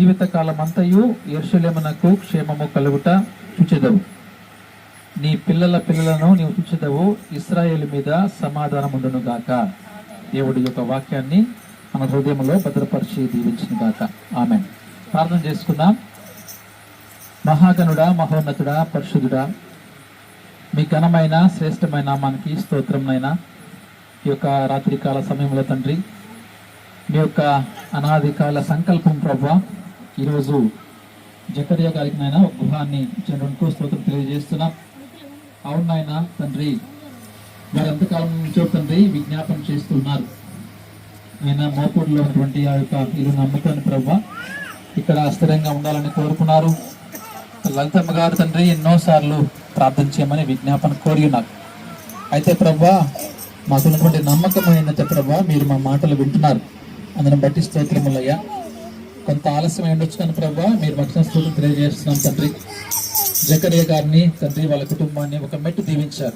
జీవితకాలం అంతయు యెరూషలేమునకు క్షేమము కలుగుట చూచెదవు. నీ పిల్లల పిల్లలను నీవు చూచెదవు. ఇస్రాయేల్ మీద సమాధానముందును గాక. దేవుడి యొక్క వాక్యాన్ని మన హృదయంలో భద్రపరిచి దీవించిన గాక. ఆమె ప్రార్థన చేసుకుందాం. మహాగణుడా మహోన్నతుడా పరిశుద్ధుడా మీ ఘనమైన శ్రేష్టమైన మనకి స్తోత్రంనైనా ఈ యొక్క రాత్రికాల సమయంలో తండ్రి మీ యొక్క అనాది కాల సంకల్పం ప్రభావ ఈరోజు జకరియా గారికి నాయన గృహాన్ని ఇచ్చినటువంటి స్తోత్రం తెలియజేస్తున్నాం. అవును నాయన తండ్రి వారు ఎంతకాలం నుంచో తండ్రి విజ్ఞాపన చేస్తున్నారు. ఆయన మోపూడిలో ఉన్నటువంటి ఆ యొక్క ఇల్లు నమ్ముకొని ప్రభా ఇక్కడ స్థిరంగా ఉండాలని కోరుకున్నారు. లలితమ్మ గారు తండ్రి ఎన్నోసార్లు ప్రార్థన చేయమని విజ్ఞాపన కోరి ఉన్నారు. అయితే ప్రభా మాకున్నటువంటి నమ్మకం ఏంటంటే ప్రభా మీరు మా మాటలు వింటున్నారు. అందుని బట్టి స్తోత్రములయ్యా. కొంత ఆలస్యం అయి ఉండొచ్చు కానీ ప్రభా మీరు రక్షణ స్తోత్రం తెలియజేస్తున్నాం తండ్రి. జకరియా గారిని తండ్రి వాళ్ళ కుటుంబాన్ని ఒక మెట్టు దీవించారు.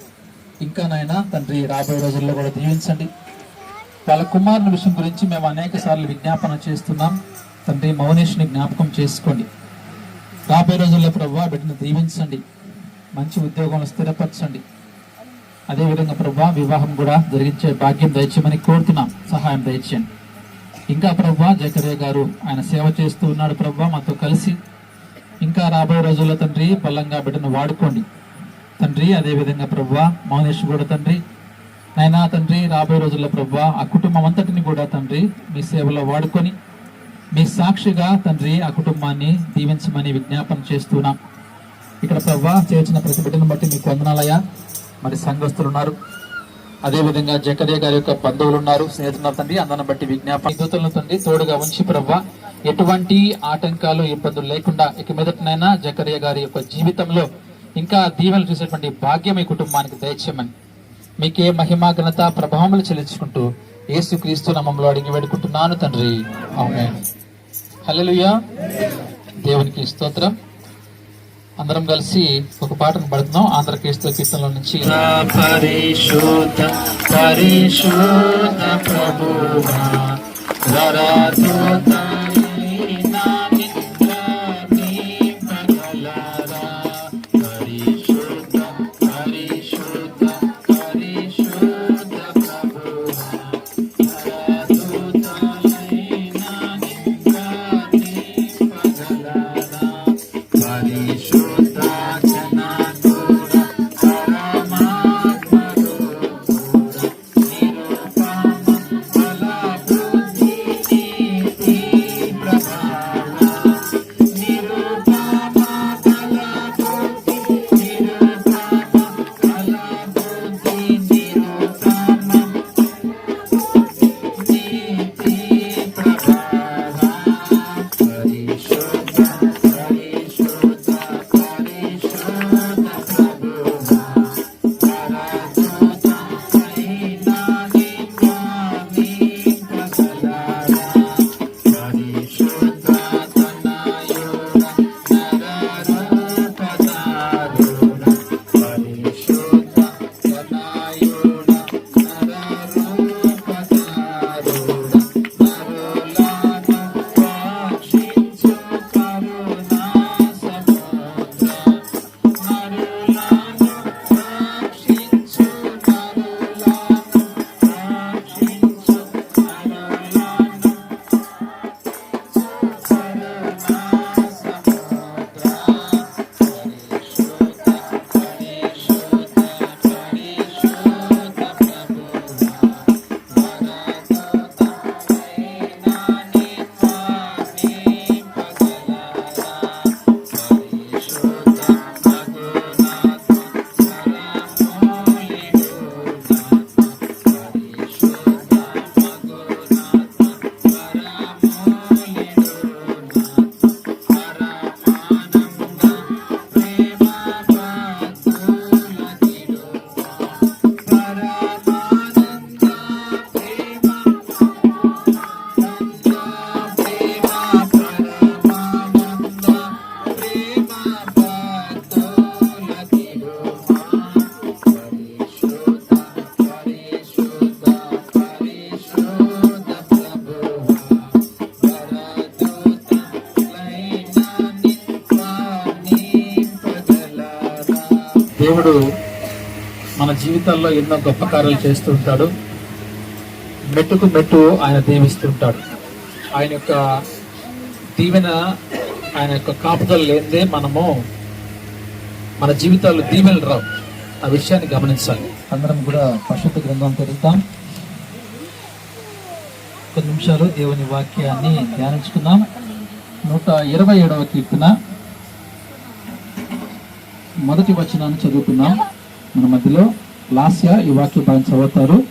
ఇంకా నాయన తండ్రి రాబోయే రోజుల్లో కూడా దీవించండి. వాళ్ళ కుమారుని విషయం గురించి మేము అనేక సార్లు విజ్ఞాపన చేస్తున్నాం. తండ్రి మౌనేష్ని జ్ఞాపకం చేసుకోండి. రాబోయే రోజుల్లో ప్రభా బిడ్డను దీవించండి. మంచి ఉద్యోగంలో స్థిరపరచండి. అదేవిధంగా ప్రభా వివాహం కూడా జరిగించే భాగ్యం దయచేయమని కోరుతున్నాం. సహాయం దయచేయండి. ఇంకా ప్రభా జకరే గారు ఆయన సేవ చేస్తూ ఉన్నాడు ప్రభా మాతో కలిసి. ఇంకా రాబోయే రోజుల్లో తండ్రి బలంగా బిడ్డను వాడుకోండి. తండ్రి అదేవిధంగా ప్రభా మౌనేష్ కూడా తండ్రి. నైనా తండ్రి రాబోయే రోజుల్లో ప్రభా ఆ కుటుంబం అంతటిని కూడా తండ్రి మీ సేవలో వాడుకొని మీ సాక్షిగా తండ్రి ఆ కుటుంబాన్ని దీవించమని విజ్ఞాపన చేస్తున్నాం. ఇక్కడ ప్రభా చేర్చిన ప్రతి బిడ్డను బట్టి మీకు వందనాలయ్యా. మరి సంఘస్థులు ఉన్నారు. అదేవిధంగా జకరియా గారి యొక్క బంధువులు ఉన్నారు స్నేహితులు తండ్రి. అందరం బట్టి విజ్ఞాపన. దూతలను తండ్రి తోడుగా ఉంచి ప్రభా ఎటువంటి ఆటంకాలు ఇబ్బందులు లేకుండా ఇక మీదటనైనా జకరియా గారి యొక్క జీవితంలో ఇంకా దీవెనలు చూసేటువంటి భాగ్యం ఈ కుటుంబానికి దయచేయమని. మీకే మహిమా ఘనత ప్రభావములు చెల్లించుకుంటూ ఏసు క్రీస్తు నామంలో అడిగి వేడుకుంటున్నాను తండ్రి. ఆమేన్. హలో దేవునికి స్తోత్రం. అందరం కలిసి ఒక పాటను పడుతున్నాం. ఆంధ్ర క్రీస్తు కీర్తనలో నుంచి పరిశోధ పరిశోధ ప్రభువా జీవితాల్లో ఎన్నో గొప్ప కార్యాలు చేస్తూ ఉంటాడు మెట్టుకు మెట్టు ఆయన దీవిస్తుంటాడు. ఆయన యొక్క దీవెన ఆయన యొక్క కాపుదల లేనిదే మనము మన జీవితాల్లో దీవెనలు రావు. ఆ విషయాన్ని గమనించాలి. అందరం కూడా పరిశుద్ధ గ్రంథం తెరుద్దాం కొన్ని నిమిషాలు దేవుని వాక్యాన్ని ధ్యానించుకుందాం. నూట ఇరవై ఏడవ కీర్తన. మొదటి వచనాన్ని చదువుకుందాం మన మధ్యలో. లాస్య ఈ వాక్య భాగం చదువుతారు.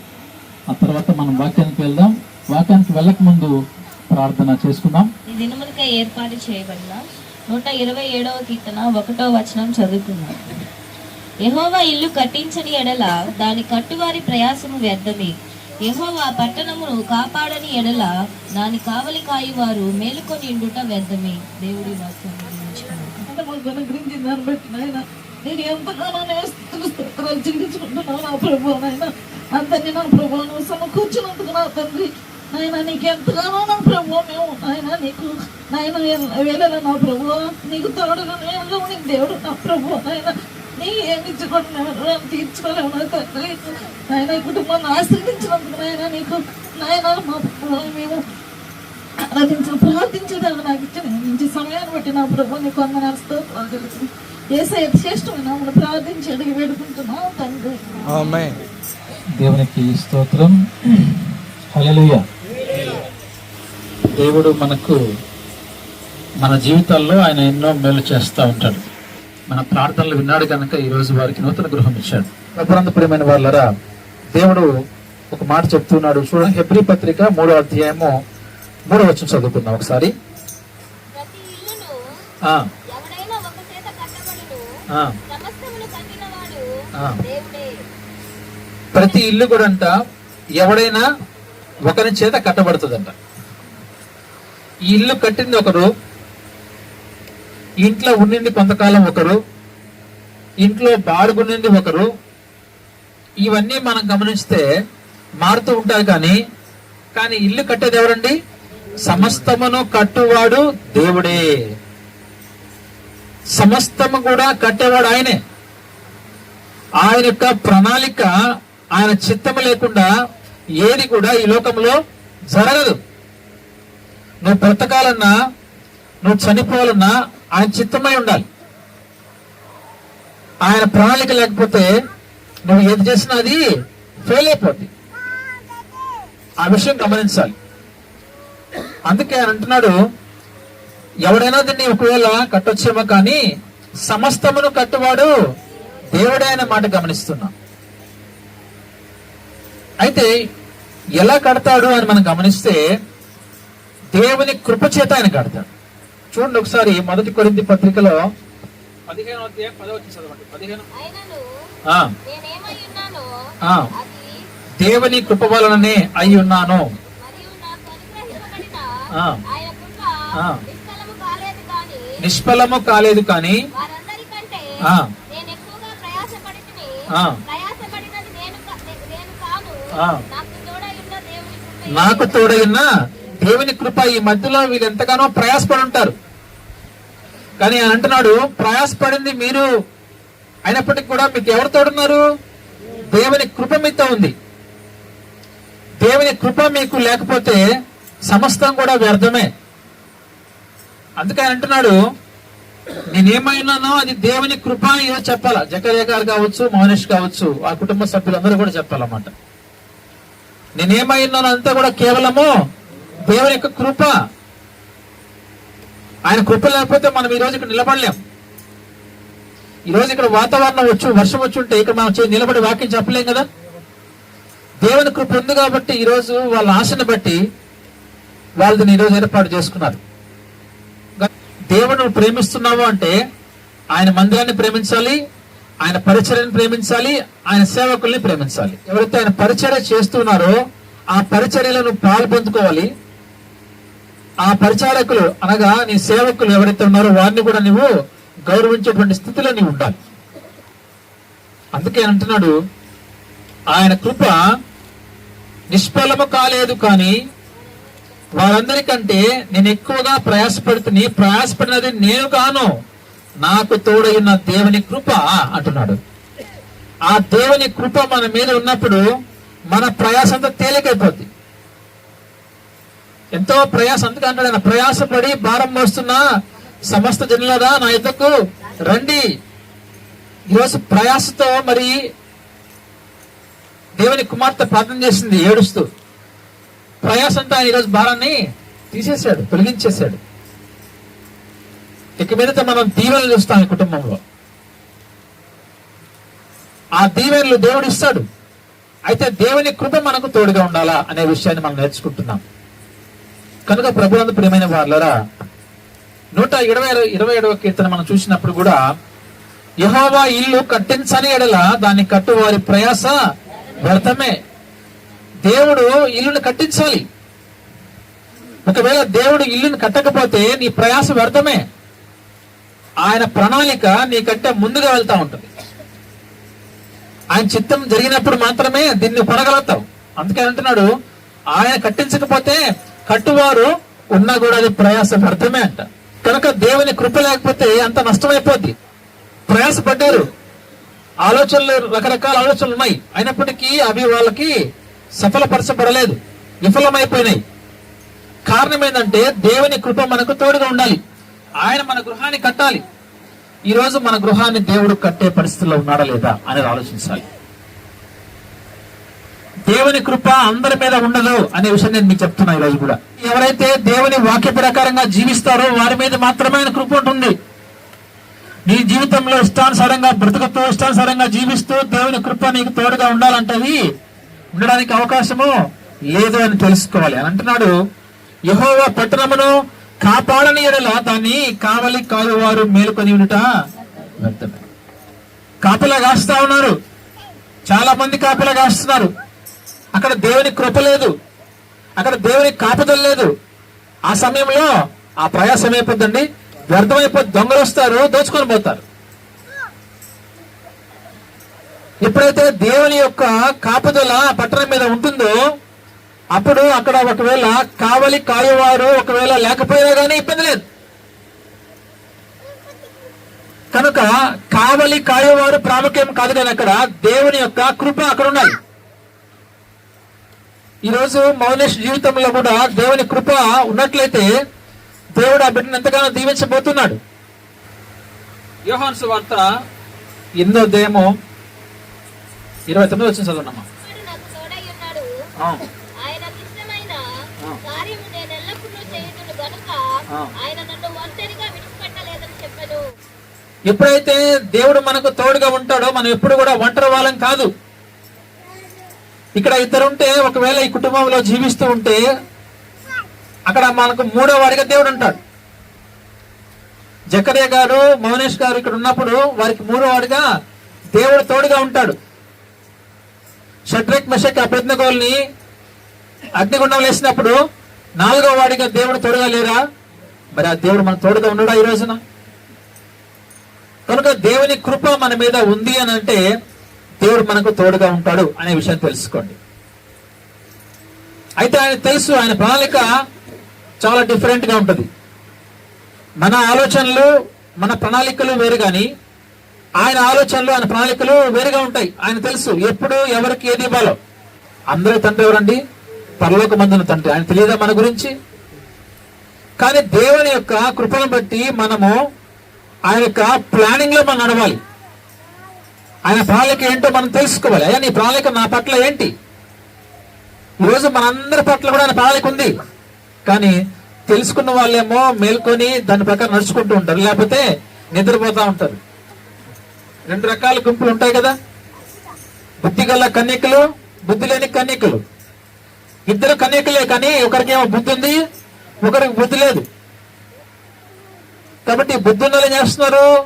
ఆ తర్వాత మనం వాక్యానికి వెళ్దాం. వాక్యానికి వెళ్ళక ముందు ప్రార్థన చేసుకుందాం. ఈ దినములకై ఏర్పాటు చేయబడిన నూట ఇరవై ఏడవ కీర్తన ఒకటో వచనం చదువుకున్నాం యెహోవా ఇల్లు కట్టించని ఎడల దాని కట్టువారి ప్రయాసము వ్యర్థమే. యెహోవా పట్టణమును కాపాడని ఎడల దాని కావలి కాయువారు మేలుకొని ఉండుట వ్యర్థమే. దేవుడి వాక్యం అంటే నేను ఎంతగానో నేస్తున్న స్తోత్రాలు చెల్లించుకుంటున్నాను నా ప్రభు నాయన. అందరినీ నా ప్రభు నువ్వు సమకూర్చినందుకు నా తండ్రి. నాయన నీకు ఎంతగానో నా ప్రభు మేము. నాయన నీకు నాయన వేళలో నా ప్రభు నీకు తోడుగా నేను నీకు దేవుడు నా ప్రభు నాయన. నీ ఏమి ఇచ్చుకోండి తీర్చుకోలేము నా తండ్రి. నాయన కుటుంబాన్ని ఆశ్రయించినందుకు నాయన నీకు నాయన మా ప్రభు మేము ఆరాధించిన ప్రార్థించేదాన్ని నాకు ఇచ్చిన మంచి సమయాన్ని బట్టి నా ప్రభు నీకు వందనాలు స్తోత్రాలు తెలుసు ఏసే శ్రేష్టమైన మమ్మల్ని ప్రార్థించి అడిగి వేడుకుంటున్నాం తండ్రి. దేవునికి స్తోత్రం. హల్లెలూయా. దేవుడు మనకు మన జీవితాల్లో ఆయన ఎన్నో మేలు చేస్తూ ఉంటాడు. మన ప్రార్థనలు విన్నాడు కనుక ఈ రోజు వారికి నూతన గృహం ఇచ్చాడు. ప్రభునంద ప్రియమైన వాళ్ళరా దేవుడు ఒక మాట చెప్తున్నాడు. చూడండి హెబ్రి పత్రిక మూడో అధ్యాయము మూడో వచ్చి చదువుకుందాం ఒకసారి ప్రతి ఇల్లును ఆ, ఎవడైనా ఒక చేత కట్టబడును ఆ, సమస్తమును కట్టినవాడు ఆ. దేవుడే ప్రతి ఇల్లు కూడా అంట ఎవడైనా ఒకరి చేత కట్టబడుతుందంట. ఈ ఇల్లు కట్టింది ఒకరు ఇంట్లో ఉండింది కొంతకాలం ఒకరు ఇంట్లో బాడుగుండింది ఒకరు. ఇవన్నీ మనం గమనిస్తే మారుతూ ఉంటాయి కానీ కానీ ఇల్లు కట్టేది ఎవరండి? సమస్తమును కట్టువాడు దేవుడే. సమస్తము కూడా కట్టేవాడు ఆయనే. ఆయన యొక్క ప్రణాళిక ఆయన చిత్తము లేకుండా ఏది కూడా ఈ లోకంలో జరగదు. నువ్వు బ్రతకాలన్నా నువ్వు చనిపోవాలన్నా ఆయన చిత్తమై ఉండాలి. ఆయన ప్రణాళిక లేకపోతే నువ్వు ఏది చేసినా అది ఫెయిల్ అయిపోద్ది. ఆ విషయం గమనించాలి. అందుకే ఆయన అంటున్నాడు ఎవడైనా దీన్ని ఒకవేళ కట్టొచ్చేమో కానీ సమస్తమును కట్టువాడు దేవుడే అనే మాట గమనిస్తున్నాం. అయితే ఎలా కడతాడు అని మనం గమనిస్తే దేవుని కృప చేత ఆయన కడతాడు. చూడండి ఒకసారి మొదటి కొరింది పత్రికలో పదిహేను అధ్యాయం పదవ చదవండి. పదిహేను. దేవుని కృప వలననే అయి ఉన్నాను. ఆ, ఆయన కృప ఆ. నిష్ఫలము కాలేదు కానీ నిష్ఫలము కాలేదు కానీ. నాకు తోడైన దేవుని కృప ఈ మధ్యలో వీళ్ళు ఎంతగానో ప్రయాసపడి ఉంటారు. కానీ ఆయన అంటున్నాడు ప్రయాసపడింది మీరు అయినప్పటికీ కూడా మీకు ఎవరు తోడున్నారు? దేవుని కృప మీతో ఉంది. దేవుని కృప మీకు లేకపోతే సమస్తం కూడా వ్యర్థమే. అందుకని అంటున్నాడు నేనేమైనానో అది దేవుని కృప అని ఏదో చెప్పాలా. జకర్య గారు కావచ్చు మోనేష్ కావచ్చు ఆ కుటుంబ సభ్యులందరూ కూడా చెప్పాలన్నమాట. నేనేమైనానో అంతా కూడా కేవలము దేవుని యొక్క కృప. ఆయన కృప లేకపోతే మనం ఈ రోజు ఇక్కడ నిలబడలేం. ఈ రోజు ఇక్కడ వాతావరణం వచ్చు వర్షం వచ్చి ఉంటే ఇక్కడ మనం నిలబడి వాక్యం చెప్పలేం కదా? దేవుని కృప ఉంది కాబట్టి ఈరోజు వాళ్ళ ఆశను బట్టి వాళ్ళని ఈరోజు ఏర్పాటు చేసుకున్నారు. దేవుడు ప్రేమిస్తున్నావు అంటే ఆయన మందిరాన్ని ప్రేమించాలి ఆయన పరిచర్యను ప్రేమించాలి ఆయన సేవకుల్ని ప్రేమించాలి. ఎవరైతే ఆయన పరిచర్య చేస్తున్నారో ఆ పరిచర్యలను పాల్పొందుకోవాలి ఆ పరిచారకులు అనగా నీ సేవకులు ఎవరైతే ఉన్నారో వారిని కూడా నువ్వు గౌరవించేటువంటి స్థితిలో నీవు ఉండాలి. అందుకే అంటున్నాడు ఆయన కృప నిష్ఫలము కాలేదు కానీ వారందరికంటే నేను ఎక్కువగా ప్రయాసపడుతుని ప్రయాసపడినది నేను కాను. నాకు తోడైన దేవుని కృప అంటున్నాడు. ఆ దేవుని కృప మన మీద ఉన్నప్పుడు మన ప్రయాస అంతా తేలికైపోద్ది. ఎంతో ప్రయాస అందుకే అంటాడు ఆయన ప్రయాసపడి భారం మోస్తున్నా సమస్త జనులరా నా ఇద్దకు రండి. ఈరోజు ప్రయాసతో మరి దేవుని కుమార్తె ప్రార్థన చేసింది ఏడుస్తూ. ప్రయాసంతో ఆయన ఈరోజు భారాన్ని తీసేశాడు తొలగించేశాడు. ఇక మీదట మనం దీవెనలు చూస్తాం ఈ కుటుంబంలో. ఆ దీవెనలు దేవుడు ఇస్తాడు. అయితే దేవుని కృప మనకు తోడుగా ఉండాలా అనే విషయాన్ని మనం నేర్చుకుంటున్నాం. కనుక ప్రభునందు ప్రియమైన వాళ్ళరా నూట ఇరవై ఇరవై ఏడవ కీర్తన మనం చూసినప్పుడు కూడా యహోవా ఇల్లు కట్టించని ఎడల దాన్ని కట్టువారి ప్రయాస వ్యర్థమే. దేవుడు ఇల్లుని కట్టించాలి. ఒకవేళ దేవుడు ఇల్లుని కట్టకపోతే నీ ప్రయాస వ్యర్థమే. ఆయన ప్రణాళిక నీకంటే ముందుగా వెళ్తా ఉంటుంది. ఆయన చిత్తం జరిగినప్పుడు మాత్రమే దీన్ని కొనగలుగుతావు. అందుకే అంటున్నాడు ఆయన కట్టించకపోతే కట్టువారు ఉన్నా కూడా అది ప్రయాస వ్యర్థమే అంట. కనుక దేవుని కృప లేకపోతే అంత నష్టమైపోద్ది. ప్రయాసపడ్డారు. ఆలోచనలు రకరకాల ఆలోచనలు ఉన్నాయి. అయినప్పటికీ అవి వాళ్ళకి సఫలపరచబడలేదు. విఫలమైపోయినాయి. కారణం ఏంటంటే దేవుని కృప మనకు తోడుగా ఉండాలి. ఆయన మన గృహాన్ని కట్టాలి. ఈ రోజు మన గృహాన్ని దేవుడు కట్టే పరిస్థితిలో ఉన్నాడా లేదా అనేది ఆలోచించాలి. దేవుని కృప అందరి మీద ఉండదు అనే విషయం నేను మీకు చెప్తున్నా ఈ రోజు కూడా. ఎవరైతే దేవుని వాక్య ప్రకారంగా జీవిస్తారో వారి మీద మాత్రమే ఆయన కృప ఉంటుంది. నీ జీవితంలో ఇష్టానుసారంగా బ్రతుకుతూ ఇష్టానుసారంగా జీవిస్తూ దేవుని కృప నీకు తోడుగా ఉండాలంటది. ఉండడానికి అవకాశము లేదు అని తెలుసుకోవాలి. అని అంటున్నాడు. యహోవ పట్టణమును కాపాడని ఎడల దాన్ని కావలి కాలువారు మేలుకొని ఉండుట వ్యర్థమే. కాపలా కాస్తా ఉన్నారు. చాలా మంది కాపలా కాస్తున్నారు. అక్కడ దేవుని కృప లేదు. అక్కడ దేవుని కాపుదలు లేదు. ఆ సమయంలో ఆ ప్రయాసం అయిపోద్దండి వ్యర్థమైపోద్ది దొంగలు వస్తారు దోచుకొని పోతారు. ఎప్పుడైతే దేవుని యొక్క కాపుదల పట్టణం మీద ఉంటుందో అప్పుడు అక్కడ ఒకవేళ కావలి కాయవారు ఒకవేళ లేకపోయినా కానీ ఇబ్బంది లేదు. కనుక కావలి కాయవారు ప్రాముఖ్యం కాదు కానీ అక్కడ దేవుని యొక్క కృప అక్కడ ఉండాలి. ఈరోజు మౌనేష్ జీవితంలో కూడా దేవుని కృప ఉన్నట్లయితే దేవుడు ఆ బిడ్డను ఎంతగానో దీవించబోతున్నాడు. యోహాన్స్ వార్త ఎనిమిదో దేమో ఇరవై తొమ్మిది వచ్చిన చదువునమ్మా ఎప్పుడైతే దేవుడు మనకు తోడుగా ఉంటాడో మనం ఎప్పుడు కూడా ఒంటరి వాళ్ళం కాదు. ఇక్కడ ఇద్దరు ఉంటే ఒకవేళ ఈ కుటుంబంలో జీవిస్తూ ఉంటే అక్కడ మనకు మూడో వాడిగా దేవుడు ఉంటాడు. జకరియా గారు మౌనేష్ గారు ఇక్కడ ఉన్నప్పుడు వారికి మూడో వాడిగా దేవుడు తోడుగా ఉంటాడు. షడ్రక్ మెషక్ అభ్యర్థగోల్ని అగ్నిగుండం వేసినప్పుడు నాలుగో వాడిగా దేవుడు తోడుగా లేరా? మరి ఆ దేవుడు మన తోడుగా ఉండడా ఈ రోజున? కనుక దేవుని కృప మన మీద ఉంది అని అంటే దేవుడు మనకు తోడుగా ఉంటాడు అనే విషయం తెలుసుకోండి. అయితే ఆయన తెలుసు ఆయన ప్రణాళిక చాలా డిఫరెంట్గా ఉంటుంది. మన ఆలోచనలు మన ప్రణాళికలు వేరు కానీ ఆయన ఆలోచనలు ఆయన ప్రణాళికలు వేరుగా ఉంటాయి. ఆయన తెలుసు. ఎప్పుడు ఎవరికి ఏది ఇవ్వాలో. అందరూ తండ్రి ఎవరండి? పరలోక మందున తండ్రి. ఆయన తెలియదా మన గురించి? కానీ దేవుని యొక్క కృపను బట్టి మనము ఆయన యొక్క ప్లానింగ్లో మనం నడవాలి. ఆయన ప్రణాళిక ఏంటో మనం తెలుసుకోవాలి. అయ్యా నీ ప్రణాళిక నా పట్ల ఏంటి? ఈరోజు మనందరి పట్ల కూడా ఆయన ప్రణాళిక ఉంది. కానీ తెలుసుకున్న వాళ్ళేమో మేల్కొని దాని ప్రకారం నడుచుకుంటూ ఉంటారు. లేకపోతే నిద్రపోతూ ఉంటారు. రెండు రకాల గుంపులు ఉంటాయి కదా? బుద్ధి గల కన్యకలు బుద్ధి లేని కన్యకలు. ఇద్దరు కన్యకలే కానీ ఒకరికేమో బుద్ధి ఉంది ఒకరికి బుద్ధి లేదు. కాబట్టి బుద్ధి ఉన్న ఏం చేస్తున్నారు?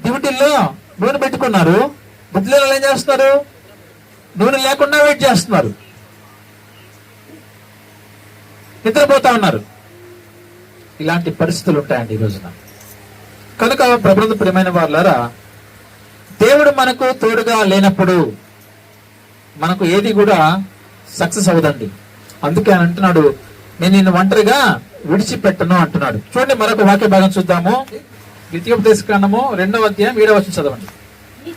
దివిటిల్లో నూనె పెట్టుకున్నారు. బుద్ధి లేని ఏం చేస్తున్నారు? నూనె లేకుండా వెయిట్ చేస్తున్నారు. నిద్రపోతా ఉన్నారు. ఇలాంటి పరిస్థితులు ఉంటాయండి ఈ రోజున. కనుక ప్రభుత్వ ప్రియమైన వాళ్ళారా దేవుడు మనకు తోడుగా లేనప్పుడు మనకు ఏది కూడా సక్సెస్ అవ్వదండి. అందుకే ఆయన అంటున్నాడు నేను నిన్ను ఒంటరిగా విడిచిపెట్టను అంటున్నాడు. చూడండి మరొక వాక్య భాగం చూద్దాము. ద్వితీయోపదేశ కాండము రెండవ అధ్యాయం ఏడవ వచ్చిన చదవండి. నీ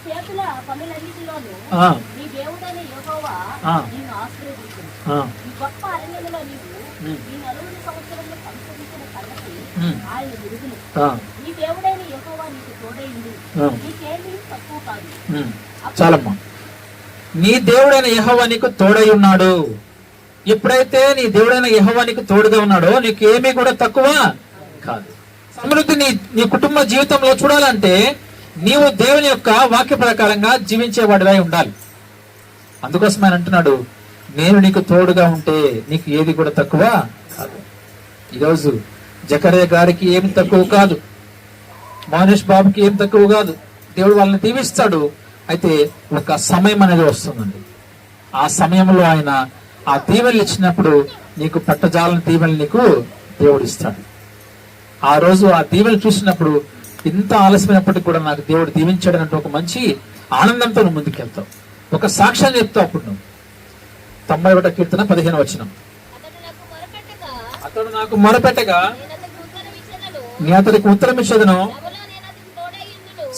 Hmm. చాలమ్మా నీ దేవుడైన యెహోవా నీకు తోడై ఉన్నాడు. ఎప్పుడైతే నీ దేవుడైన యెహోవా నీకు తోడుగా ఉన్నాడో నీకు ఏమీ కూడా తక్కువ కాదు. సమృద్ధి నీ నీ కుటుంబ జీవితంలో చూడాలంటే నీవు దేవుని యొక్క వాక్య ప్రకారంగా జీవించేవాడివై ఉండాలి. అందుకోసం ఆయన అంటున్నాడు నేను నీకు తోడుగా ఉంటే నీకు ఏది కూడా తక్కువ కాదు. ఈరోజు జకరే గారికి ఏమి తక్కువ కాదు. మానేష్ బాబుకి ఏం తక్కువ కాదు. దేవుడు వాళ్ళని దీవిస్తాడు. అయితే ఒక సమయం అనేది వస్తుందండి. ఆ సమయంలో ఆయన ఆ దీవెనలు ఇచ్చినప్పుడు నీకు పట్టజాలని దీవెనలు నీకు దేవుడు ఇస్తాడు. ఆ రోజు ఆ దీవెనలు చూసినప్పుడు ఇంత ఆలస్యమైనప్పటికీ కూడా నాకు దేవుడు దీవించాడు అంటే ఒక మంచి ఆనందంతో నువ్వు ముందుకెళ్తావు. ఒక సాక్ష్యం చెప్తావు అప్పుడు నువ్వు. తొంభై ఒకటో కీర్తన పదిహేను వచ్చిన అతడు నాకు మొరపెట్టగా నీ అతడికి ఉత్తరం ఇచ్చేదను.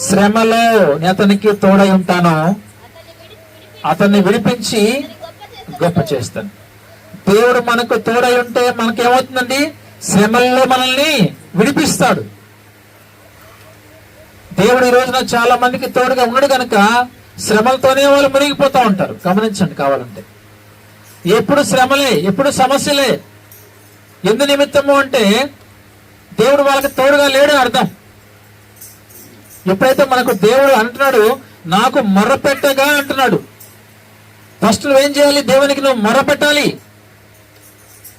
శ్రమలో నేను అతనికి తోడై ఉంటాను. అతన్ని విడిపించి గొప్ప చేస్తాను. దేవుడు మనకు తోడై ఉంటే మనకేమవుతుందండి? శ్రమల్లో మనల్ని విడిపిస్తాడు. దేవుడు ఈ రోజున చాలా మందికి తోడుగా ఉన్నాడు కనుక శ్రమలతోనే వాళ్ళు మునిగిపోతూ ఉంటారు. గమనించండి కావాలంటే. ఎప్పుడు శ్రమలే ఎప్పుడు సమస్యలే. ఎందు నిమిత్తము అంటే దేవుడు వాళ్ళకి తోడుగా లేడు అర్థం. ఎప్పుడైతే మనకు దేవుడు అంటున్నాడు నాకు మొర్రపెట్టగా అంటున్నాడు. ఫస్ట్ నువ్వేం చేయాలి? దేవునికి నువ్వు మొరపెట్టాలి.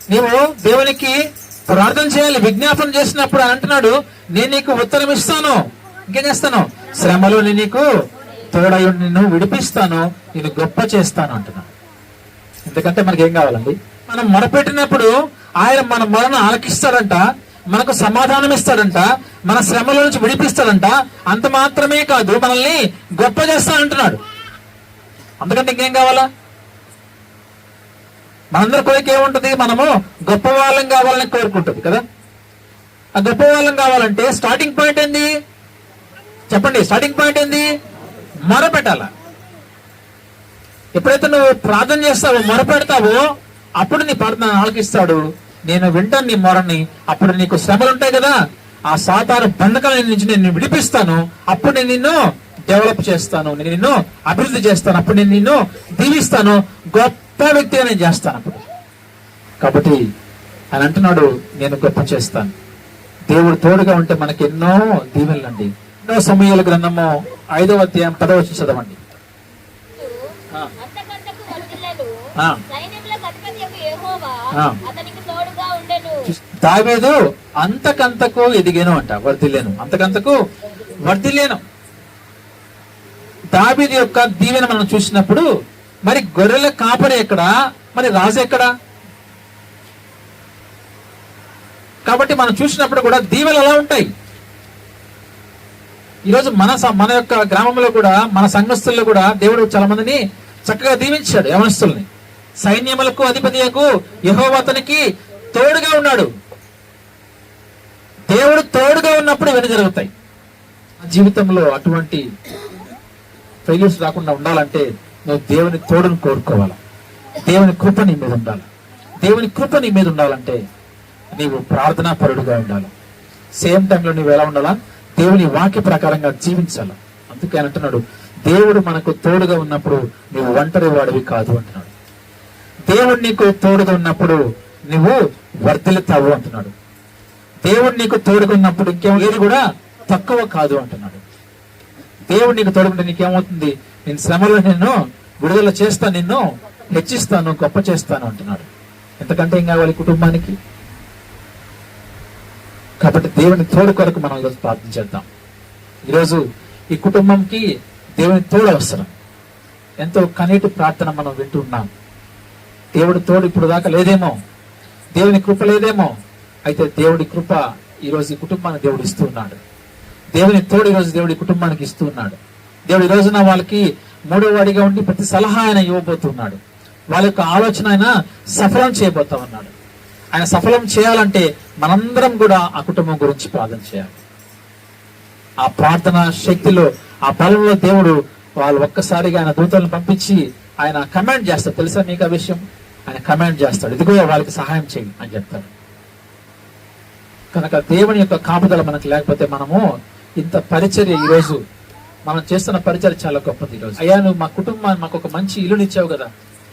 నీవు దేవునికి ప్రార్థన చేయాలి విజ్ఞాపన చేసినప్పుడు అంటున్నాడు నేను నీకు ఉత్తరం ఇస్తాను. ఇంకేం చేస్తాను? శ్రమలో నేను నీకు తోడై నిన్ను విడిపిస్తాను నేను గొప్ప చేస్తాను అంటున్నాడు. ఎందుకంటే మనకి ఏం కావాలండి? మనం మొరపెట్టినప్పుడు ఆయన మన మొరను ఆలకిస్తాడంట. మనకు సమాధానం ఇస్తాడంట మన శ్రమల నుంచి విడిపిస్తాడంట అంత మాత్రమే కాదు మనల్ని గొప్ప చేస్తానంటున్నాడు అందుకంటే ఇంకేం కావాలా? మనందరి కోరిక ఏముంటుంది? మనము గొప్ప వాళ్ళం కావాలని కోరుకుంటుంది కదా? ఆ గొప్ప వాళ్ళం కావాలంటే స్టార్టింగ్ పాయింట్ ఏంది? చెప్పండి స్టార్టింగ్ పాయింట్ ఏంది? మొరపెట్టాల? ఎప్పుడైతే నువ్వు ప్రార్థన చేస్తావో మొరపెడతావో అప్పుడు నీ ప్రార్థన ఆలకిస్తాడు. నేను వింటాను నీ మొరని అప్పుడు నీకు శ్రమలు ఉంటాయి కదా. ఆ సాతాను బంధకాల నుంచి నేను విడిపిస్తాను. అప్పుడు నేను నిన్ను డెవలప్ చేస్తాను. నేను నిన్ను అభివృద్ధి చేస్తాను. అప్పుడు నేను నిన్ను దీవిస్తాను. గొప్ప వ్యక్తిగా నేను చేస్తాను అప్పుడు. కాబట్టి ఆయన అంటున్నాడు నేను గొప్ప చేస్తాను. దేవుడు తోడుగా ఉంటే మనకి ఎన్నో దీవెనలండి. ఎన్నో సమయాల గ్రంథము ఐదవ అధ్యాయం పదవ చదవండి. ఆ, దావీదు అంతకంతకు ఎదిగాను అంట వర్ధిల్లేను. అంతకంతకు వర్ధిల్లేను. దాబేది యొక్క దీవెన మనం చూసినప్పుడు మరి గొర్రెల కాపరి ఎక్కడ? మరి రాజు ఎక్కడ? కాబట్టి మనం చూసినప్పుడు కూడా దీవెలు ఎలా ఉంటాయి. ఈరోజు మన మన యొక్క గ్రామంలో కూడా మన సంఘస్థుల్లో కూడా దేవుడు చాలా మందిని చక్కగా దీవించాడు యవనస్తుల్ని. సైన్యములకు అధిపతియకు యహోవతనికి అతనికి తోడుగా ఉన్నాడు. దేవుడు తోడుగా ఉన్నప్పుడు ఇవన్నీ జరుగుతాయి. జీవితంలో అటువంటి ఫెయిల్యూర్స్ రాకుండా ఉండాలంటే నువ్వు దేవుని తోడును కోరుకోవాలి. దేవుని కృప నీ మీద ఉండాలి. దేవుని కృప నీ మీద ఉండాలంటే నీవు ప్రార్థనా పరుడుగా ఉండాలి. సేమ్ టైంలో నువ్వు ఎలా ఉండాలా? దేవుని వాక్య ప్రకారంగా జీవించాలి. అందుకే అంటున్నాడు దేవుడు మనకు తోడుగా ఉన్నప్పుడు నువ్వు ఒంటరి వాడివి కాదు అంటున్నాడు. దేవుడు నీకు తోడుగా ఉన్నప్పుడు నువ్వు వర్ధిల్లుతావు అంటున్నాడు. దేవుడు నీకు తోడుకున్నప్పుడు ఇంకేం ఏది కూడా తక్కువ కాదు అంటున్నాడు. దేవుడు నీకు తోడుకుంటే నీకేమవుతుంది? నేను శ్రమలో నిన్ను విడుదల చేస్తాను నిన్ను హెచ్చిస్తాను గొప్ప చేస్తాను అంటున్నాడు. ఎంతకంటే ఇంకా వాళ్ళ కుటుంబానికి? కాబట్టి దేవుని తోడు కొరకు మనం ఈరోజు ప్రార్థన చేద్దాం. ఈరోజు ఈ కుటుంబంకి దేవుని తోడు అవసరం. ఎంతో కనీటి ప్రార్థన మనం వింటున్నాం దేవుడి తోడు ఇప్పుడు దాకా లేదేమో? దేవుని కృప లేదేమో. అయితే దేవుడి కృప ఈ రోజు ఈ కుటుంబానికి దేవుడు ఇస్తున్నాడు దేవుని తోడు ఈరోజు రోజు దేవుడి కుటుంబానికి ఇస్తున్నాడు దేవుడు ఈ రోజున వాళ్ళకి మూడో వాడిగా ఉండి ప్రతి సలహా ఆయన ఇవ్వబోతున్నాడు. వాళ్ళ యొక్క ఆలోచన ఆయన సఫలం చేయబోతా ఉన్నాడు. ఆయన సఫలం చేయాలంటే మనందరం కూడా ఆ కుటుంబం గురించి ప్రార్థన చేయాలి. ఆ ప్రార్థన శక్తిలో ఆ బలంలో దేవుడు వాళ్ళు ఒక్కసారిగా ఆయన దూతలను పంపించి ఆయన కమాండ్ చేస్తారు. తెలుసా మీకు ఆ విషయం? ఆయన కమాండ్ చేస్తాడు. ఇదిగో వాళ్ళకి సహాయం చేయి అని చెప్తాడు. కనుక దేవుని యొక్క కాపుదల మనకు లేకపోతే మనము ఇంత పరిచర్య ఈ రోజు మనం చేస్తున్న పరిచర్య చాలా గొప్పది ఈరోజు. అయ్యా నువ్వు మా కుటుంబాన్ని మాకు ఒక మంచి ఇల్లునిచ్చావు కదా.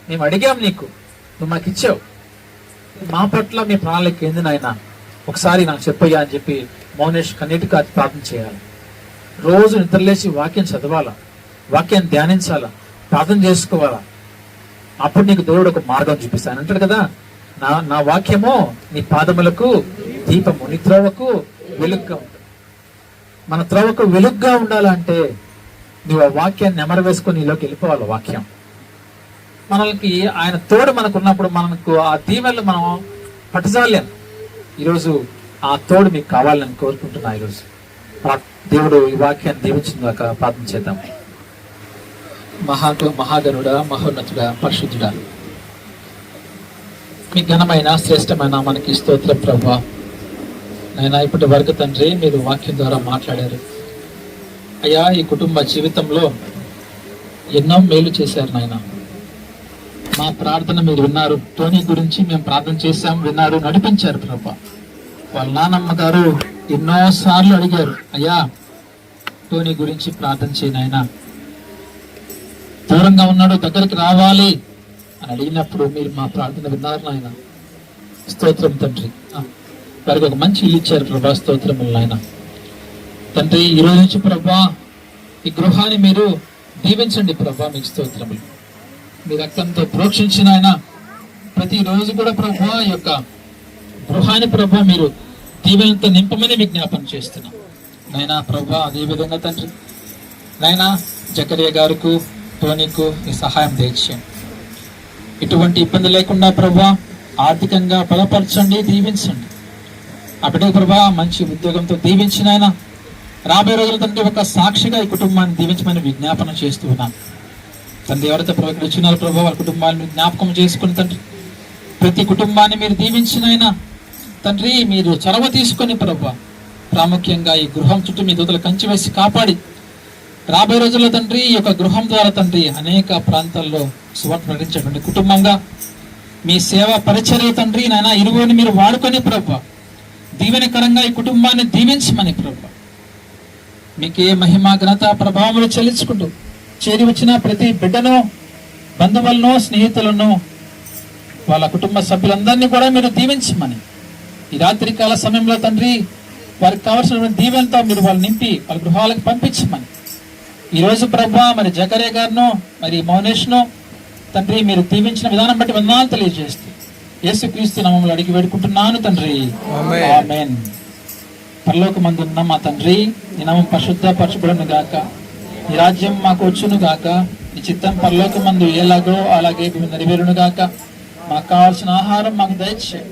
మేము అడిగాం నీకు. నువ్వు మాకు ఇచ్చావు. మా పట్ల మీ ప్రణాళిక ఏంది నాయన? ఒకసారి నాకు చెప్పయ్యా అని చెప్పి మౌనేష్ కన్నీటి కాచి ప్రార్థన చేయాలి. రోజు నిద్రలేసి వాక్యం చదవాలా? వాక్యాన్ని ధ్యానించాలా? ప్రార్థన చేసుకోవాలా? అప్పుడు నీకు దేవుడు ఒక మార్గం చూపిస్తాను. అంటాడు కదా నా నా వాక్యము నీ పాదములకు దీపము నీ త్రోవకు వెలుగ్గా ఉంటుంది మన త్రోవకు వెలుగ్గా ఉండాలంటే నువ్వు ఆ వాక్యాన్ని నెమర వేసుకొని నీలోకి వెళ్ళిపోవాలి వాక్యం. మనకి ఆయన తోడు మనకు ఉన్నప్పుడు మనకు ఆ దీవెనలు మనం పట్టజాలేం ఈరోజు ఆ తోడు మీకు కావాలని కోరుకుంటున్నా ఈరోజు. దేవుడు ఈ వాక్యాన్ని దీవించిందాక ప్రార్థన చేద్దాం. మహా మహాగనుడా మహోన్నతుడా పరిశుద్ధుడా. మీ ఘనమైన శ్రేష్టమైన మనకి స్తోత్ర ప్రభా నైనా ఇప్పటి వరకు తండ్రి మీరు వాక్యం ద్వారా మాట్లాడారు. అయ్యా ఈ కుటుంబ జీవితంలో ఎన్నో మేలు చేశారు నాయన. మా ప్రార్థన మీరు విన్నారు. టోనీ గురించి మేము ప్రార్థన చేశాం విన్నారు నడిపించారు ప్రభు వాళ్ళ నానమ్మ గారు ఎన్నో సార్లు అడిగారు అయ్యా టోనీ గురించి ప్రార్థన చేయనైనా దూరంగా ఉన్నాడు దగ్గరికి రావాలి అని అడిగినప్పుడు మీరు మా ప్రార్థన విన్నారు నాయన. స్తోత్రం తండ్రి. వారికి ఒక మంచి ఇల్లు ఇచ్చారు ప్రభా స్తోత్రములు నాయన. తండ్రి ఈ రోజు నుంచి ప్రభా ఈ గృహాన్ని మీరు దీవించండి ప్రభా మీకు స్తోత్రములు. మీ రక్తంతో ప్రోక్షించిన ఆయన ప్రతిరోజు కూడా ప్రభా ఈ యొక్క గృహాన్ని ప్రభా మీరు దీవెనతో నింపమని విజ్ఞాపన చేస్తున్నాం. నాయనా ప్రభా అదే విధంగా తండ్రి నాయనా జకరియా గారుకు టోనీకు ఈ సహాయం తెచ్చాం ఎటువంటి ఇబ్బంది లేకుండా ప్రభా ఆర్థికంగా బలపరచండి దీవించండి. ఆ బిడ్డకు ప్రభా మంచి ఉద్యోగంతో దీవించిన ఆయన రాబోయే రోజుల తండ్రి ఒక సాక్షిగా ఈ కుటుంబాన్ని దీవించమని విజ్ఞాపన చేస్తూ ఉన్నాను తండ్రి ఎవరైతే ప్రభు వచ్చినారో ప్రభు వారి కుటుంబాన్ని జ్ఞాపకం చేసుకుని తండ్రి ప్రతి కుటుంబాన్ని మీరు దీవించిన తండ్రి మీరు చొరవ తీసుకొని ప్రభు ప్రాముఖ్యంగా ఈ గృహం చుట్టూ మీ దూతలు కంచి వేసి కాపాడి రాబోయే రోజుల్లో తండ్రి ఈ యొక్క గృహం ద్వారా తండ్రి అనేక ప్రాంతాల్లో సువార్త ప్రకటించేటువంటి కుటుంబంగా మీ సేవ పరిచర్య తండ్రి నాయన ఇరువుని మీరు వాడుకొని ప్రభు దీవెనకరంగా ఈ కుటుంబాన్ని దీవించమని ప్రభు. మీకే మహిమ ఘనత ప్రభావములు చెల్లించుకుంటూ చేరి వచ్చిన ప్రతి బిడ్డను బంధువులను స్నేహితులను వాళ్ళ కుటుంబ సభ్యులందరినీ కూడా మీరు దీవించమని. ఈ రాత్రికాల సమయంలో తండ్రి వారికి కావాల్సిన దీవెనతో మీరు వాళ్ళు నింపి వాళ్ళ గృహాలకు పంపించమని. ఈ రోజు ప్రభా మరి జకరే గారిను మరి మౌనేష్ను తండ్రి మీరు దీవించిన విధానం బట్టి వందనాలు తెలియజేస్తూ యేసుక్రీస్తు నామములో అడిగి వేడుకుంటున్నాను తండ్రి. ఆమేన్. పరలోక మందున్న మా తండ్రి నీ నామం పరిశుద్ధ పరచబడును గాక. నీ రాజ్యం మాకు వచ్చును గాక. నీ చిత్తం పరలోక మందు ఎలాగో అలాగే నెరవేరును గాక. మాకు కావాల్సిన ఆహారం మాకు దయచే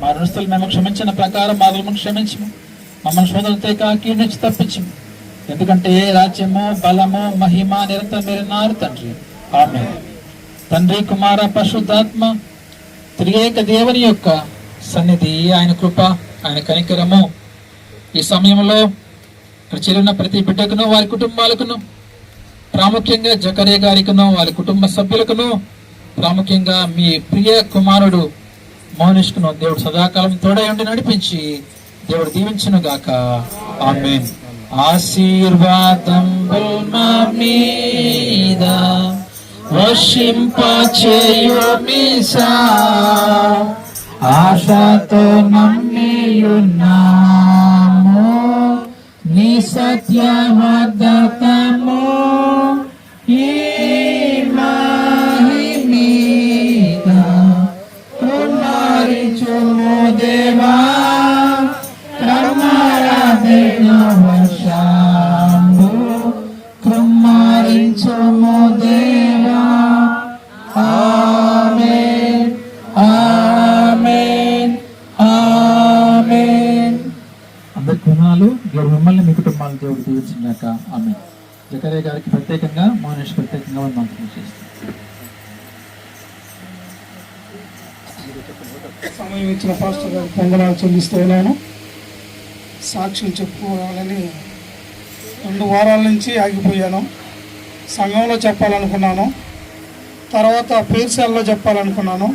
మా రుణస్తులు మేము క్షమించిన ప్రకారం మా క్షమించము. మమ్మల్ని శోధనతో కాకి నుంచి తప్పించము. ఎందుకంటే రాజ్యము బలము మహిమ నిరంతరం మీరున్నారు తండ్రి. ఆమె తండ్రి కుమార పరిశుద్ధాత్మ త్రియేక దేవుని యొక్క సన్నిధి ఆయన కృప ఆయన కనికరము. ఈ సమయంలో ఇక్కడ చేరిన ప్రతి బిడ్డకును వారి కుటుంబాలకును ప్రాముఖ్యంగా జకరే గారికును వారి కుటుంబ సభ్యులకును ప్రాముఖ్యంగా మీ ప్రియ కుమారుడు మౌనిష్కును దేవుడు సదాకాలం తోడై ఉండి నడిపించి దేవుడు దీవించును గాక ఆమెన్. ఆశీర్వాదం మా మీద వర్షింప చేయు మీసా ఆశతో నమ్మియున్నాము నీ సత్యవద్దతము ఈ మహిమీద కుమారించుము దేవా అందరి గుణాలు దేవుడు మిమ్మల్ని మీ కుటుంబాలను దేవుడు దీవించినాక ఆమె జకరే గారికి ప్రత్యేకంగా మౌనేష్ ప్రత్యేకంగా వందనాలు చేస్తాం సమయం ఇచ్చిన పాస్టర్ గారికి పొందనాలు చెల్లిస్తున్నాను. సాక్ష్యం చెప్పుకోవాలని రెండు వారాల నుంచి ఆగిపోయాను. సంఘంలో చెప్పాలనుకున్నాను. తర్వాత పేర్చాల్లో చెప్పాలనుకున్నాను.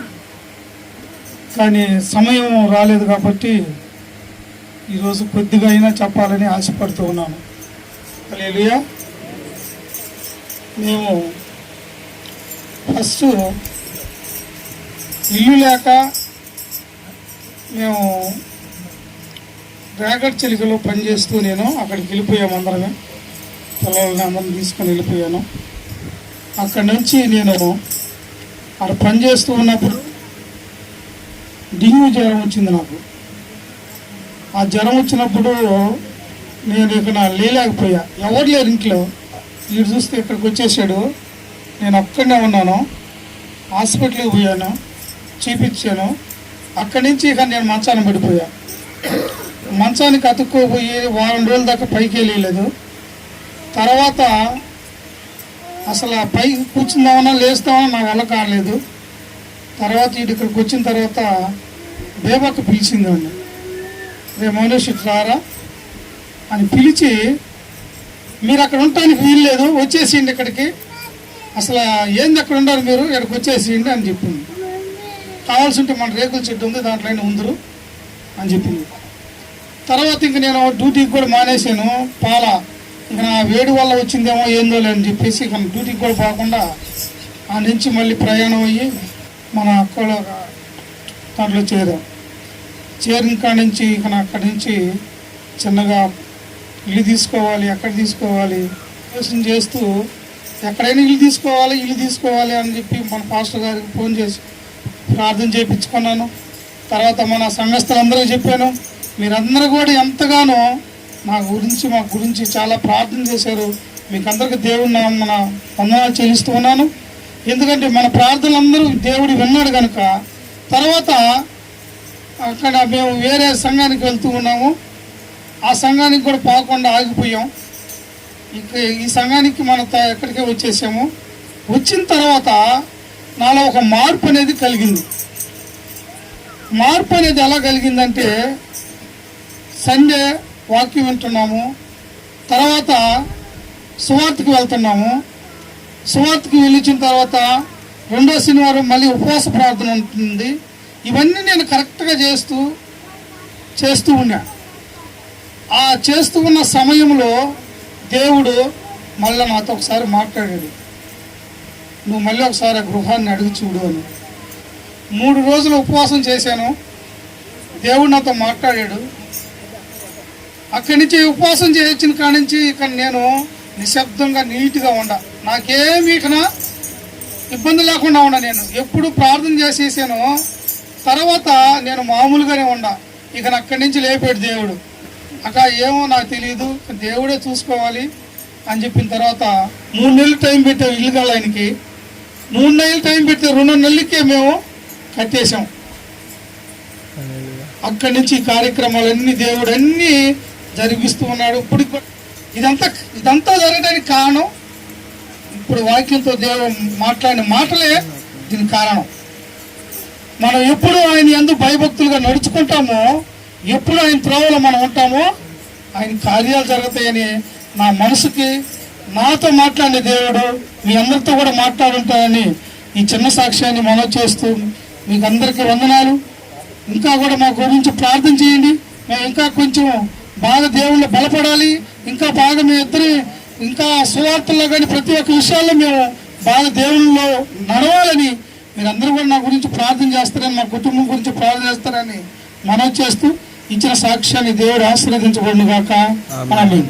కానీ సమయం రాలేదు కాబట్టి ఈరోజు కొద్దిగా అయినా చెప్పాలని ఆశపడుతూ ఉన్నాను. అలా మేము ఫస్ట్ ఇల్లు లేక మేము రేగడ్ చిలికలో పనిచేస్తూ నేను అక్కడికి వెళ్ళిపోయాము అందరమే. పిల్లల్ని అందరిని తీసుకొని వెళ్ళిపోయాను. అక్కడి నుంచి నేను అక్కడ పనిచేస్తూ ఉన్నప్పుడు డెంగ్యూ జ్వరం వచ్చింది నాకు. ఆ జ్వరం వచ్చినప్పుడు నేను ఇక్కడ లేలేకపోయా. ఎవరు లేరు ఇంట్లో. వీడు చూస్తే ఇక్కడికి వచ్చేసాడు. నేను ఒక్కడనే ఉన్నాను. హాస్పిటల్కి పోయాను. చూపించాను. అక్కడి నుంచి ఇక నేను మంచాన్ని పడిపోయా. మంచానికి అతుక్కోపోయి వారం రోజుల దాకా పైకి వెళ్ళలేదు. తర్వాత అసలు ఆ పైకి కూర్చుందామన్నా లేస్తామన్నా నాకు వల్ల కాలేదు. తర్వాత ఇటు ఇక్కడికి వచ్చిన తర్వాత బేబక్క పిలిచిందండి రే మౌనేష్ రారా అని పిలిచి మీరు అక్కడ ఉండటానికి వీల్లేదు వచ్చేసిండి ఇక్కడికి. అసలు ఏంది అక్కడ ఉండరు మీరు? ఇక్కడికి వచ్చేసిండి అని చెప్పింది కావాల్సి ఉంటే మన రేకుల చెట్టు ఉంది దాంట్లోనే ఉందరు అని చెప్పింది తర్వాత ఇంక నేను డ్యూటీకి కూడా మానేశాను పాల. ఇంక నా వేడి వల్ల వచ్చిందేమో ఏందో లేని చెప్పేసి ఇక డ్యూటీకి కూడా పోకుండా ఆ నుంచి మళ్ళీ ప్రయాణం అయ్యి మన అక్కడ దాంట్లో చేరాం. చేరిన కాడ నుంచి ఇక అక్కడి నుంచి చిన్నగా ఇల్లు తీసుకోవాలి ఎక్కడ తీసుకోవాలి ఆలోచన చేస్తూ ఎక్కడైనా ఇల్లు తీసుకోవాలి ఇల్లు తీసుకోవాలి అని చెప్పి మన పాస్టర్ గారికి ఫోన్ చేసి ప్రార్థన చేయించుకున్నాను తర్వాత మన సంఘస్థులందరూ చెప్పాను. మీరందరూ కూడా ఎంతగానో మా గురించి మా గురించి చాలా ప్రార్థన చేశారు. మీకు అందరికీ దేవుడు మన వందనాలు చెల్లిస్తూ ఉన్నాను. ఎందుకంటే మన ప్రార్థనలు అందరూ దేవుడు విన్నాడు కనుక తర్వాత అక్కడ మేము వేరే సంఘానికి వెళ్తూ ఉన్నాము. ఆ సంఘానికి కూడా పోకుండా ఆగిపోయాం. ఇక ఈ సంఘానికి మనం ఎక్కడికే వచ్చేసాము. వచ్చిన తర్వాత నాలో ఒక మార్పు అనేది కలిగింది. మార్పు అనేది ఎలా కలిగిందంటే సండే వాక్యం వింటున్నాము. తర్వాత సువార్తకి వెళ్తున్నాము. సువార్తకి వెళ్ళిన తర్వాత రెండో శనివారం మళ్ళీ ఉపవాస ప్రార్థన ఉంటుంది. ఇవన్నీ నేను కరెక్ట్గా చేస్తూ చేస్తూ ఉన్నా. ఆ చేస్తూ ఉన్న సమయంలో దేవుడు మళ్ళీ నాతో ఒకసారి మాట్లాడాడు. నువ్వు మళ్ళీ ఒకసారి ఆ గృహాన్ని అడిగి చూడు అని. మూడు రోజులు ఉపవాసం చేశాను. దేవుడు నాతో మాట్లాడాడు. అక్కడి నుంచి ఉపవాసం చేయొచ్చిన కాడి నుంచి ఇక్కడ నేను నిశ్శబ్దంగా నీట్గా ఉండ నాకేమి ఇకన ఇబ్బంది లేకుండా ఉండ నేను. ఎప్పుడు ప్రార్థన చేసేసాను తర్వాత నేను మామూలుగానే ఉన్నా ఇక అక్కడి నుంచి లేపాడు దేవుడు. అక్క ఏమో నాకు తెలియదు దేవుడే చూసుకోవాలి అని చెప్పిన తర్వాత మూడు నెలలు టైం పెట్టాం ఇల్లు కాల ఆయనకి మూడు నెలలు టైం పెడితే రెండు నెలలకే మేము కట్టేశాం. అక్కడి నుంచి కార్యక్రమాలన్నీ దేవుడు అన్నీ జరిపిస్తూ ఉన్నాడు. ఇప్పుడు ఇదంతా ఇదంతా జరగడానికి కారణం ఇప్పుడు వాక్యంతో దేవుడు మాట్లాడిన మాటలే దీనికి కారణం. మనం ఎప్పుడు ఆయన ఎందుకు భయభక్తులుగా నడుచుకుంటామో ఎప్పుడు ఆయన త్రోవలో మనం ఉంటామో ఆయన కార్యాలు జరుగుతాయని నా మనసుకి నాతో మాట్లాడిన దేవుడు మీ అందరితో కూడా మాట్లాడుంటానని ఈ చిన్న సాక్ష్యాన్ని మనం చేస్తూ మీకు అందరికీ వందనాలు. ఇంకా కూడా మా గురించి ప్రార్థన చేయండి. మేము ఇంకా కొంచెం బాగా దేవుళ్ళు బలపడాలి. ఇంకా బాగా మీ ఇద్దరి ఇంకా సువార్తల్లో కానీ ప్రతి ఒక్క విషయాల్లో మేము బాగా దేవుళ్ళలో నడవాలని మీరందరూ కూడా నా గురించి ప్రార్థన చేస్తారని మా కుటుంబం గురించి ప్రార్థన చేస్తారని మనం చేస్తూ ఇచ్చిన సాక్ష్యాన్ని దేవుడు ఆశీర్వదించబడిన గాక. ఆమేన్.